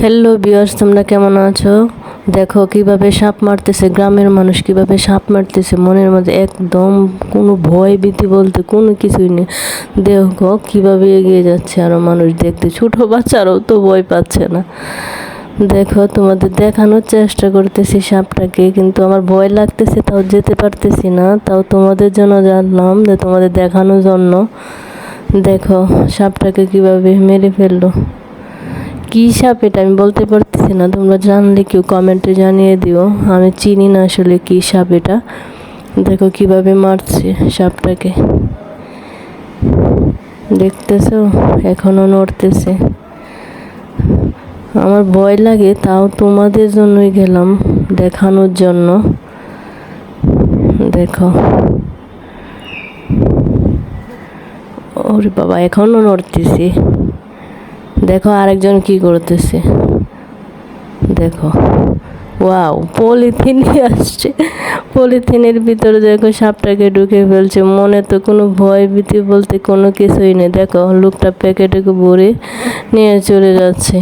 Hello বিয়ার্স তোমরা কেমন আছো? দেখো কীভাবে সাপ মারতেছে, গ্রামের মানুষ কীভাবে সাপ মারতেছে, মনের মধ্যে একদম কোনো ভয় ভীতি বলতে কোনো কিছুই নেই। দেখো কীভাবে এগিয়ে যাচ্ছে আরও মানুষ, দেখতে ছোটো বাচ্চারাও তো ভয় পাচ্ছে না। দেখো তোমাদের দেখানোর চেষ্টা করতেছি সাপটাকে, কিন্তু আমার ভয় লাগতেছে, তাও যেতে পারতেছি না। তাও তোমাদের জন্য জানলাম যে তোমাদের দেখানোর জন্য। দেখো সাপটাকে কীভাবে মেরে ফেলল। কী সাপ এটা আমি বলতে পারতেছি না, তোমরা জানলে কেউ কমেন্টে জানিয়ে দিও। আমি চিনি না আসলে কী সাপ এটা। দেখো কীভাবে মারছে সাপটাকে। দেখতেছো? এখনও নড়তেছে। আমার ভয় লাগে, তাও তোমাদের জন্যই গেলাম দেখানোর জন্য। দেখো। ওরে বাবা এখনও নড়তেছি। দেখো আরেকজন কি করতেছে। দেখো। ওয়াও, পলিথিন আসছে। পলিথিনের ভিতরে দেখো সাপটাকে ঢুকে ফেলছে। মনে তো কোনো ভয় ভীতি বলতে কোনো কিছুই নেই। দেখো, লোকটা প্যাকেটে ভরে নিয়ে চলে যাচ্ছে।